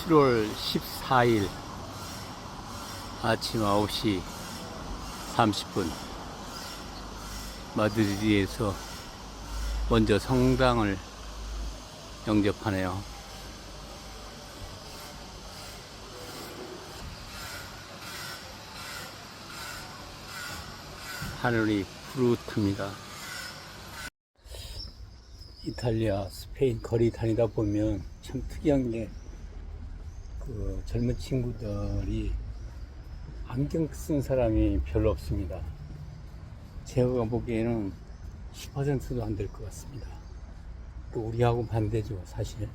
7월 14일 아침 9시 30분 마드리드에서 먼저 성당을 영접하네요. 하늘이 푸릇합니다. 이탈리아, 스페인 거리 다니다 보면 참 특이한 게 그 젊은 친구들이 안경 쓴 사람이 별로 없습니다. 제가 보기에는 10%도 안 될 것 같습니다. 또 우리하고 반대죠, 사실.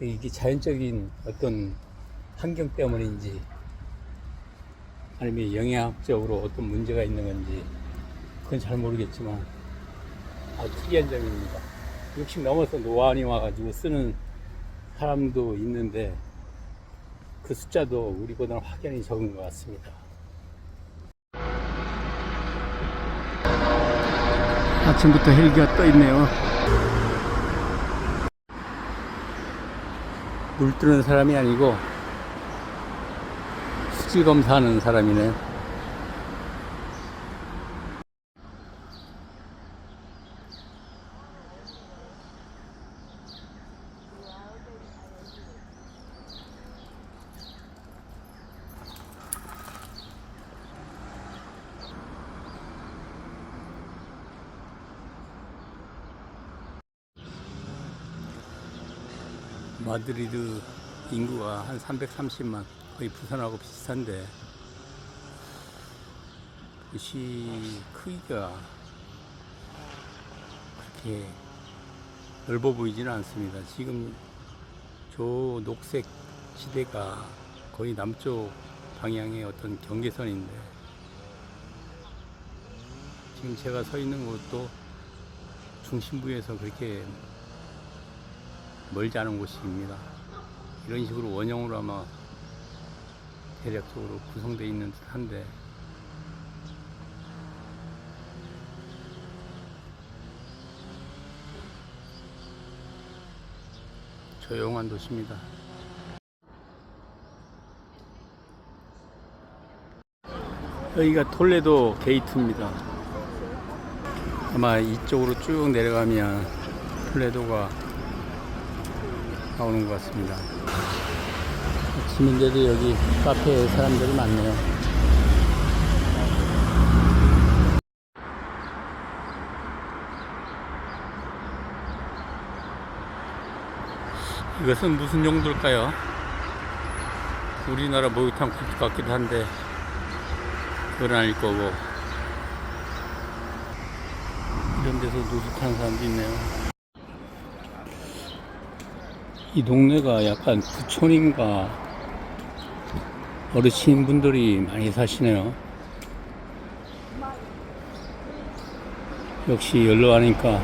이게 자연적인 어떤 환경 때문인지 아니면 영양학적으로 어떤 문제가 있는 건지 그건 잘 모르겠지만 아주 특이한 점입니다. 60 넘어서 노안이 와가지고 쓰는 사람도 있는데 그 숫자도 우리보다는 확연히 적은 것 같습니다. 아침부터 헬기가 떠 있네요. 물 뜨는 사람이 아니고 수질 검사하는 사람이네. 마드리드 인구가 한 330만 거의 부산하고 비슷한데 도시 크기가 그렇게 넓어 보이지는 않습니다. 지금 저 녹색 지대가 거의 남쪽 방향의 어떤 경계선인데 지금 제가 서 있는 곳도 중심부에서 그렇게 멀지 않은 곳입니다. 이런 식으로 원형으로 아마 대략적으로 구성되어 있는 듯 한데 조용한 도시입니다. 여기가 톨레도 게이트입니다. 아마 이쪽으로 쭉 내려가면 톨레도가 나오는 것 같습니다. 아침인데도 여기 카페에 사람들이 많네요. 이것은 무슨 용도일까요? 우리나라 목욕탕 국 같기도 한데 그건 아닐 거고 이런 데서 노숙하는 사람도 있네요. 이 동네가 약간 부촌인가 어르신 분들이 많이 사시네요. 역시 연로하니까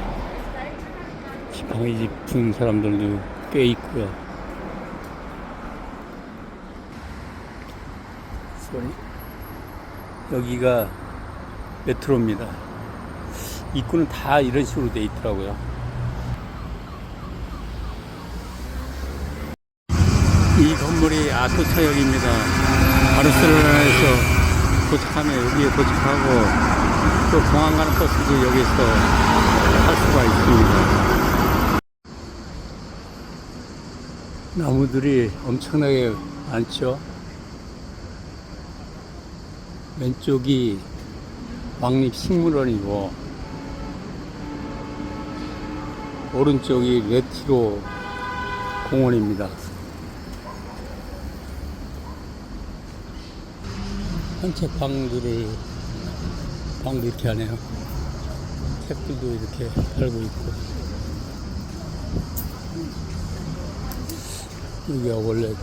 지팡이 짚은 사람들도 꽤 있고요. 여기가 메트로입니다. 입구는 다 이런 식으로 돼 있더라고요. 이 건물이 아토차역입니다. 바르셀로나에서 도착하면 여기에 도착하고 또 공항 가는 버스도 여기서 탈 수가 있습니다. 나무들이 엄청나게 많죠. 왼쪽이 왕립식물원이고 오른쪽이 레티로 공원입니다. 산책방들을 방도 이렇게 하네요. 책들도 이렇게 팔고 있고 여기가 원래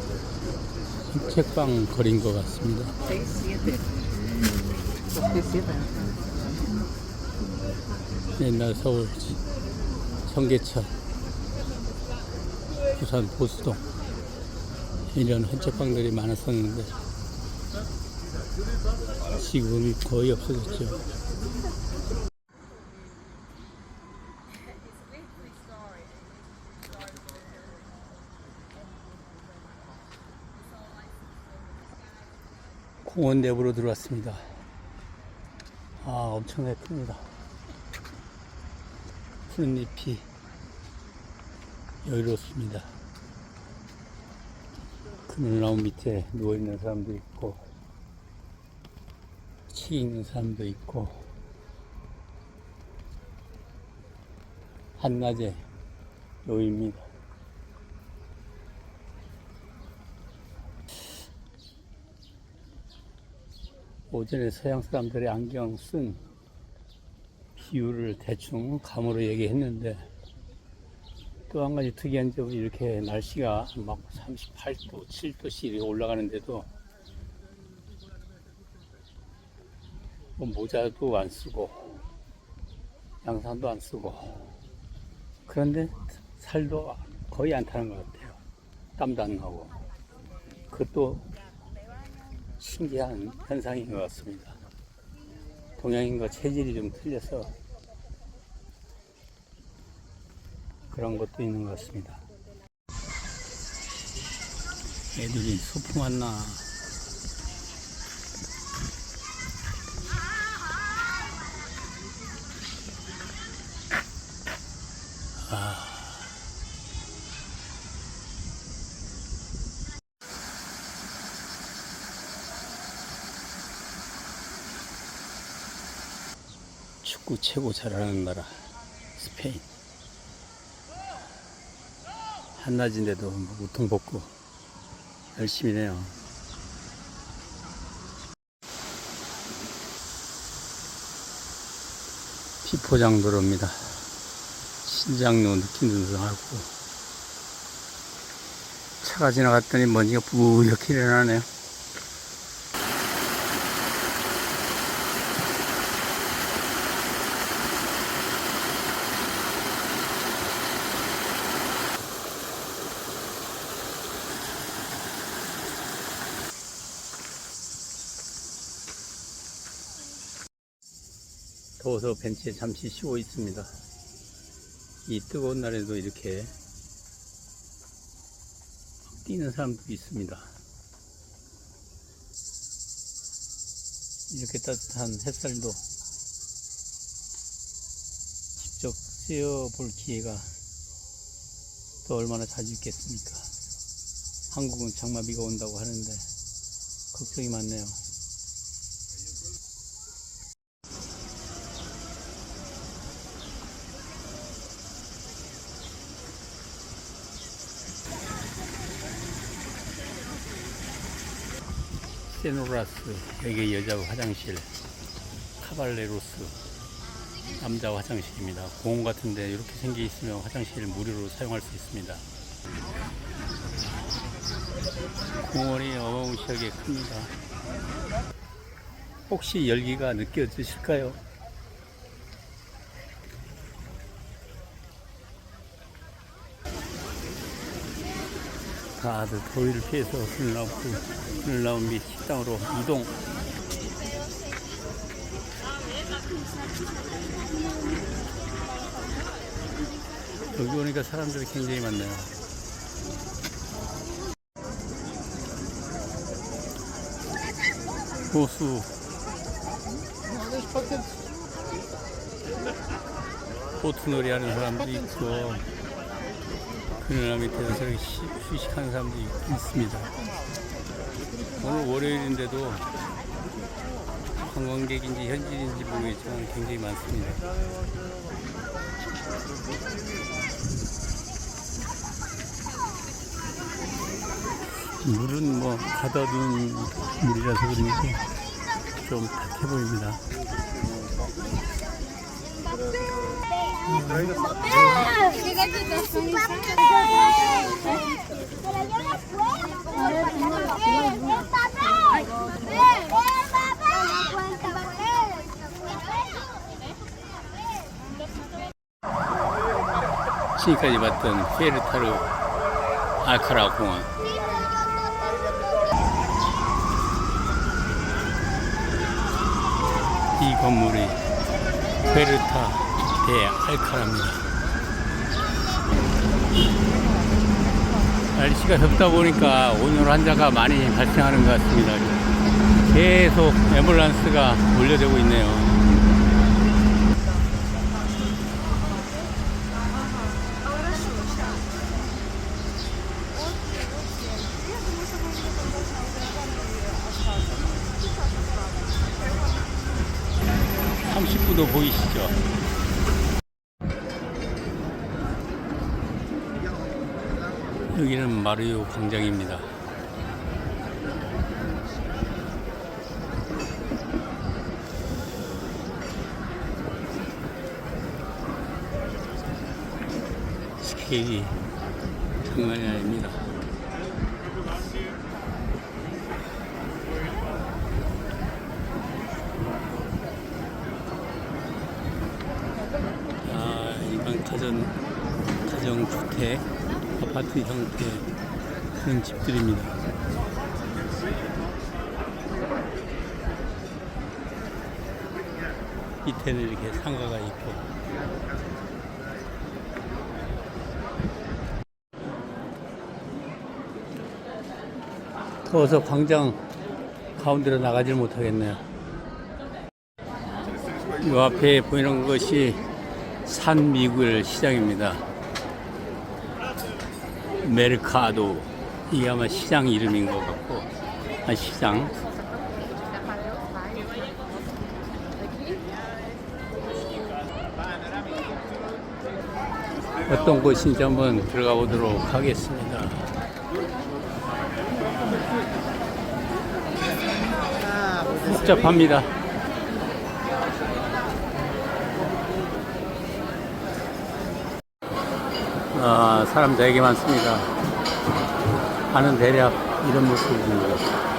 책방 거리인 것 같습니다. 옛날 서울 청계천, 부산 보수동 이런 한책방들이 많았었는데 지금 거의 없어졌죠. 공원 내부로 들어왔습니다. 아, 엄청나게 큽니다. 푸른 잎이 여유롭습니다. 그늘나무 밑에 누워있는 사람도 있고, 책 읽는 사람도 있고, 한낮에 여유입니다. 오전에 서양 사람들이 안경 쓴 비율을 대충 감으로 얘기했는데 또 한 가지 특이한 점은 이렇게 날씨가 막 38도, 7도씩 이렇게 올라가는데도 모자도 안 쓰고 양산도 안 쓰고 그런데 살도 거의 안 타는 것 같아요. 땀도 안 나고 그것도 신기한 현상인 것 같습니다. 동양인과 체질이 좀 틀려서 그런 것도 있는 것 같습니다. 애들이 소풍 왔나? 축구 최고 잘하는 나라 스페인. 한낮인데도 뭐 우통 벗고 열심히 해요. 비포장도로입니다. 신장로 느낌도 나고. 차가 지나갔더니 먼지가 뿌옇게 일어나네요 더워서 벤치에 잠시 쉬고 있습니다. 이 뜨거운 날에도 이렇게 뛰는 사람도 있습니다. 이렇게 따뜻한 햇살도 직접 쐬어 볼 기회가 또 얼마나 자주 있겠습니까? 한국은 장마비가 온다고 하는데 걱정이 많네요. 세노라스 여기 여자 화장실 카발레로스 남자 화장실입니다. 공원 같은데 이렇게 생겨 있으면 화장실 무료로 사용할 수 있습니다. 공원이 어마무시하게 큽니다. 혹시 열기가 느껴지실까요? 다들 더위를 피해서 그늘 나온 밑 식당으로 이동. 여기 오니까 사람들이 굉장히 많네요. 호수. 보트놀이 하는 사람도 있고, 그늘 밑에서 휴식하는 사람도 있- 있습니다. 오늘 월요일인데도 관광객인지 현지인인지 모르겠지만 굉장히 많습니다. 물은 뭐 가둬둔 물이라서 그런지 좀 탁해 보입니다. 지금까지 봤던 페르타르 알카라 공원. 이 건물이 페르타 대 알카라입니다 날씨가 덥다 보니까 오늘 환자가 많이 발생하는 것 같습니다 계속 앰뷸런스가 몰려들고 있네요. 여기는 마리오 광장입니다. 스케일이 장난이 아닙니다. 아, 일반 가전, 가정주택, 아파트 형태 그런 집들입니다. 밑에는 이렇게 상가가 있고 더워서 광장 가운데로 나가질 못하겠네요. 이 앞에 보이는 것이 산미굴 시장입니다. 메르카도 이게 아마 시장 이름인 것 같고 아 시장 어떤 곳인지 한번 들어가 보도록 하겠습니다. 복잡합니다. 아, 사람 되게 많습니다. 하는 대략 이런 모습입니다.